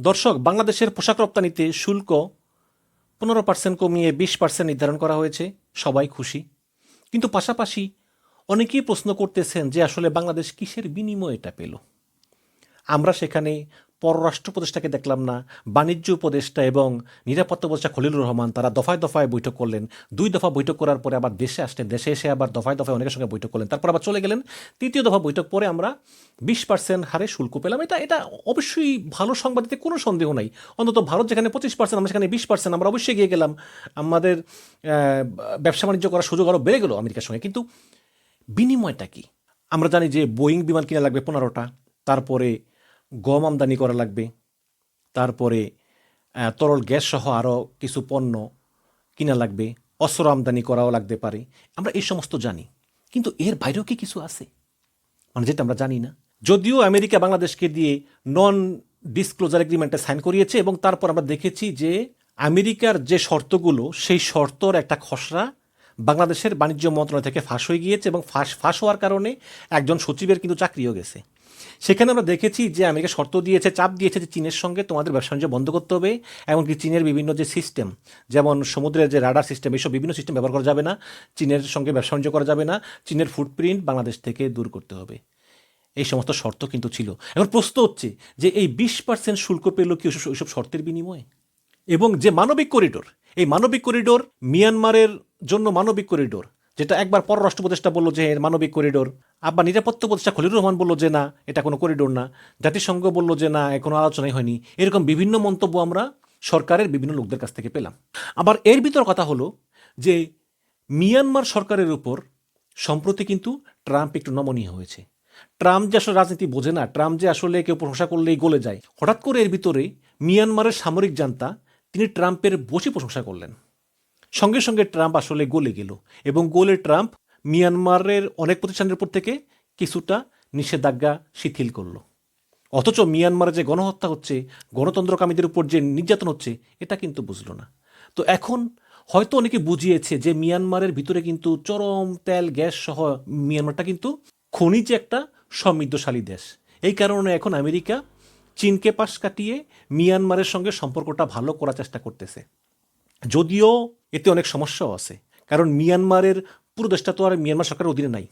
দর্শক, বাংলাদেশের পোশাক রপ্তানিতে শুল্ক পনেরো পার্সেন্ট কমিয়ে বিশ পার্সেন্ট নির্ধারণ করা হয়েছে। সবাই খুশি। কিন্তু পাশাপাশি অনেকেই প্রশ্ন করতেছেন যে আসলে বাংলাদেশ কিসের বিনিময়ে এটা পেল? আমরা সেখানে পররাষ্ট্র উপদেষ্টাকে দেখলাম না, বাণিজ্য উপদেষ্টা এবং নিরাপত্তা উপদেষ্টা খলিলুর রহমান, তারা দফায় দফায় বৈঠক করলেন। দুই দফা বৈঠক করার পরে আবার দেশে আসলেন, দেশে এসে আবার দফায় দফায় অনেকের সঙ্গে বৈঠক করলেন। তারপর আবার চলে গেলেন। তৃতীয় দফা বৈঠক পরে আমরা বিশ পার্সেন্ট হারে শুল্ক পেলাম। এটা এটা অবশ্যই ভালো সংবাদ এতে কোনো সন্দেহ নাই। অন্তত ভারত যেখানে পঁচিশ পার্সেন্ট আমরা সেখানে বিশ পার্সেন্ট আমরা অবশ্যই গিয়ে গেলাম। আমাদের ব্যবসা বাণিজ্য করার সুযোগ আরও বেড়ে গেল আমেরিকার সঙ্গে। কিন্তু বিনিময়টা কি? আমরা জানি যে বোয়িং বিমান কিনা লাগবে পনেরোটা। তারপরে গম আমদানি করা লাগবে। তারপরে তরল গ্যাস সহ আরও কিছু পণ্য কিনা লাগবে। অস্ত্র আমদানি করাও লাগতে পারে। আমরা এই সমস্ত জানি। কিন্তু এর বাইরেও কি কিছু আছে? মানে যেটা আমরা জানি না। যদিও আমেরিকা বাংলাদেশকে দিয়ে নন ডিসক্লোজার এগ্রিমেন্টে সাইন করিয়েছে এবং তারপর আমরা দেখেছি যে আমেরিকার যে শর্তগুলো, সেই শর্তর একটা খসড়া বাংলাদেশের বাণিজ্য মন্ত্রণালয় থেকে ফাঁস হয়ে গিয়েছে এবং ফাঁস ফাঁস হওয়ার কারণে একজন সচিবের কিন্তু চাকরিও গেছে। সেখানে আমরা দেখেছি যে আমেরিকা শর্ত দিয়েছে, চাপ দিয়েছে যে চীনের সঙ্গে তোমাদের ব্যবসা বাণিজ্য বন্ধ করতে হবে, এমনকি চীনের বিভিন্ন যে সিস্টেম যেমন সমুদ্রের যে রাডার সিস্টেম এইসব বিভিন্ন সিস্টেম ব্যবহার করা যাবে না, চীনের সঙ্গে ব্যবসা বাণিজ্য করা যাবে না, চীনের ফুটপ্রিন্ট বাংলাদেশ থেকে দূর করতে হবে। এই সমস্ত শর্ত কিন্তু ছিল। এখন প্রশ্ন হচ্ছে যে এই বিশ পার্সেন্ট শুল্ক পেল কি ওইসব শর্তের বিনিময়ে? এবং যে মানবিক করিডোর এই মানবিক করিডোর মিয়ানমারের জন্য মানবিক করিডোর যেটা একবার পররাষ্ট্র উপদেষ্টা বলল যে মানবিক করিডোর। আবার নিরাপত্তা উপদেষ্টা খলিলুর রহমান বলল যে না, এটা কোনো করিডোর না। জাতিসংঘ বলল যে না কোনো আলোচনাই হয়নি। এরকম বিভিন্ন মন্তব্য আমরা সরকারের বিভিন্ন লোকদের কাছ থেকে পেলাম। আবার এর ভিতর কথা হলো যে মিয়ানমার সরকারের উপর সম্প্রতি কিন্তু ট্রাম্প একটু নমনীয় হয়েছে। ট্রাম্প যে আসলে রাজনীতি বোঝে না, ট্রাম্প যে আসলে কেউ প্রশংসা করলেই গলে যায়। হঠাৎ করে এর ভিতরে মিয়ানমারের সামরিক জান্তা, তিনি ট্রাম্পের বসে প্রশংসা করলেন। সঙ্গে সঙ্গে ট্রাম্প আসলে গলে গেল এবং গোলে ট্রাম্প মিয়ানমারের অনেক প্রতিষ্ঠানের উপর থেকে কিছুটা নিষেধাজ্ঞা শিথিল করল। অথচ মিয়ানমারে যে গণহত্যা হচ্ছে, গণতন্ত্রকামীদের উপর যে নির্যাতন হচ্ছে, এটা কিন্তু বুঝলো না। তো এখন হয়তো অনেকে বুঝিয়েছে যে মিয়ানমারের ভিতরে কিন্তু চরম তেল, গ্যাস সহ মিয়ানমারটা কিন্তু খনিজ একটা সমৃদ্ধশালী দেশ। এই কারণে এখন আমেরিকা চীনকে পাশ কাটিয়ে মিয়ানমারের সঙ্গে সম্পর্কটা ভালো করার চেষ্টা করতেছে। যদিও এতে অনেক সমস্যাও আছে। কারণ মিয়ানমারের পুরো দেশটা তো আর মিয়ানমার সরকারের অধীনে নাই।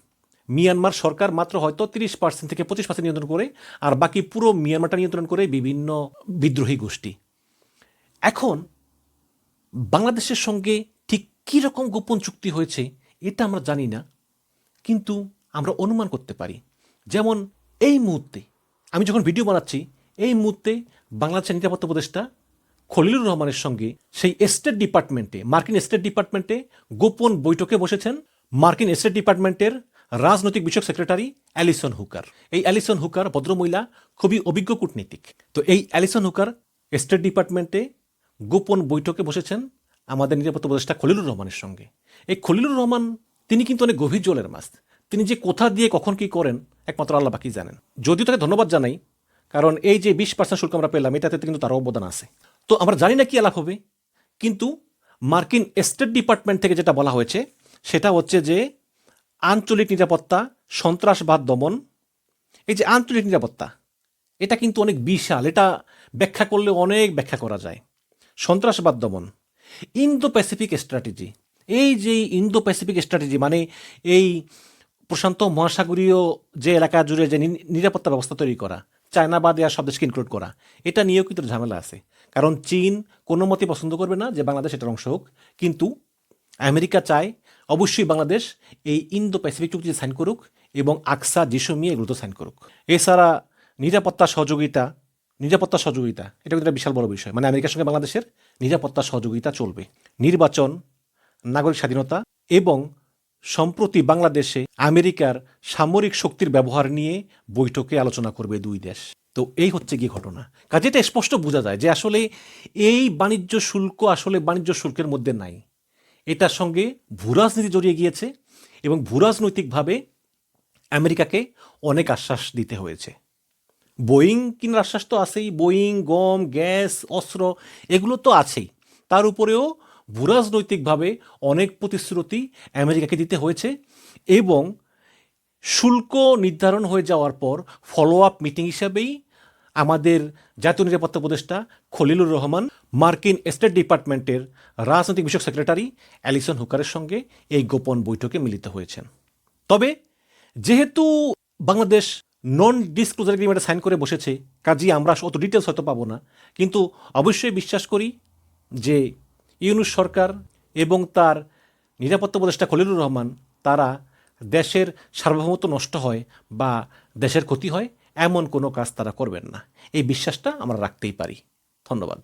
মিয়ানমার সরকার মাত্র হয়তো তিরিশ পার্সেন্ট থেকে পঁচিশ পার্সেন্ট নিয়ন্ত্রণ করে আর বাকি পুরো মিয়ানমারটা নিয়ন্ত্রণ করে বিভিন্ন বিদ্রোহী গোষ্ঠী। এখন বাংলাদেশের সঙ্গে ঠিক কী রকম গোপন চুক্তি হয়েছে এটা আমরা জানি না, কিন্তু আমরা অনুমান করতে পারি। যেমন এই মুহূর্তে আমি যখন ভিডিও বানাচ্ছি, এই মুহূর্তে বাংলাদেশের নিরাপত্তা উপদেষ্টা খলিলুর রহমানের সঙ্গে সেই স্টেট ডিপার্টমেন্টে মার্কিন স্টেট ডিপার্টমেন্টে গোপন বৈঠকে বসেছেন মার্কিন স্টেট ডিপার্টমেন্টের রাজনৈতিক বিষয়ক সেক্রেটারি অ্যালিসন হুকার এই অ্যালিসন হুকার ভদ্রমহিলা, খুবই অভিজ্ঞ কূটনীতিক। তো এই অ্যালিসন হুকার স্টেট ডিপার্টমেন্টে গোপন বৈঠকে বসেছেন আমাদের নিরাপত্তা উপদেষ্টা খলিলুর রহমানের সঙ্গে। এই খলিলুর রহমান, তিনি কিন্তু অনেক গভীর জলের মাছ। তিনি যে কোথা দিয়ে, কখন কি করেন, একমাত্র আল্লাহ বাকি জানেন। যদিও তাকে ধন্যবাদ জানাই, কারণ এই যে বিশ পার্সেন্ট শুল্ক আমরা পেলাম, এটাতে কিন্তু তার অবদান আছে। তো আমরা জানি না কি আলাপ হবে, কিন্তু মার্কিন স্টেট ডিপার্টমেন্ট থেকে যেটা বলা হয়েছে, সেটা হচ্ছে যে আঞ্চলিক নিরাপত্তা, সন্ত্রাসবাদ দমন, এই যে আঞ্চলিক নিরাপত্তা, এটা কিন্তু অনেক বিশাল, এটা ব্যাখ্যা করলে অনেক ব্যাখ্যা করা যায়। সন্ত্রাসবাদ দমন ইন্দো প্যাসিফিক স্ট্র্যাটেজি, এই যে ইন্দো প্যাসিফিক স্ট্র্যাটেজি মানে এই প্রশান্ত মহাসাগরীয় যে এলাকা জুড়ে যে নিরাপত্তা ব্যবস্থা তৈরি করা, চায়না বাদে আর সব দেশকে ইনক্লুড করা, এটা নিয়েও কিন্তু ঝামেলা আছে। কারণ চীন কোনো মতে পছন্দ করবে না যে বাংলাদেশ এটার অংশ হোক। কিন্তু আমেরিকা চায় অবশ্যই বাংলাদেশ এই ইন্দো প্যাসিফিক চুক্তিতে সাইন করুক এবং আকসা জিসুমি এগুলোতে সাইন করুক। এছাড়া নিরাপত্তা সহযোগিতা নিরাপত্তা সহযোগিতা, এটা কিন্তু একটা বিশাল বড় বিষয়। মানে আমেরিকার সঙ্গে বাংলাদেশের নিরাপত্তা সহযোগিতা চলবে। নির্বাচন, নাগরিক স্বাধীনতা এবং সম্প্রতি বাংলাদেশে আমেরিকার সামরিক শক্তির ব্যবহার নিয়ে বৈঠকে আলোচনা করবে দুই দেশ। তো এই হচ্ছে কি ঘটনা। কাজে এটা স্পষ্ট বোঝা যায় যে আসলে এই বাণিজ্য শুল্ক আসলে বাণিজ্য শুল্কের মধ্যে নাই। এটার সঙ্গে ভূরাজনীতি জড়িয়ে গিয়েছে এবং ভূরাজনৈতিকভাবে আমেরিকাকে অনেক আশ্বাস দিতে হয়েছে। বোয়িং কিনার আশ্বাস তো আছেই, বোয়িং, গম, গ্যাস, অস্ত্র, এগুলো তো আছেই। তার উপরেও ভূরাজনৈতিকভাবে অনেক প্রতিশ্রুতি আমেরিকাকে দিতে হয়েছে এবং শুল্ক নির্ধারণ হয়ে যাওয়ার পর ফলো আপ মিটিং হিসাবেই আমাদের জাতীয় নিরাপত্তা উপদেষ্টা খলিলুর রহমান, মার্কিন স্টেট ডিপার্টমেন্টের রাজনৈতিক বিষয়ক সেক্রেটারি অ্যালিসন হুকারের সঙ্গে এই গোপন বৈঠকে মিলিত হয়েছেন। তবে যেহেতু বাংলাদেশ নন ডিসক্লোজার এগ্রিমেন্টে সাইন করে বসেছে কাজেই আমরা অত ডিটেলস হয়তো পাবো না, কিন্তু অবশ্যই বিশ্বাস করি যে ইউনুস সরকার এবং তার নিরাপত্তা উপদেষ্টা খলিলুর রহমান, তারা দেশের সার্বভৌমত্ব নষ্ট হয় বা দেশের ক্ষতি হয়। এমন কোনো কাজ তারা করবেন না। এই বিশ্বাসটা আমরা রাখতেই পারি। ধন্যবাদ।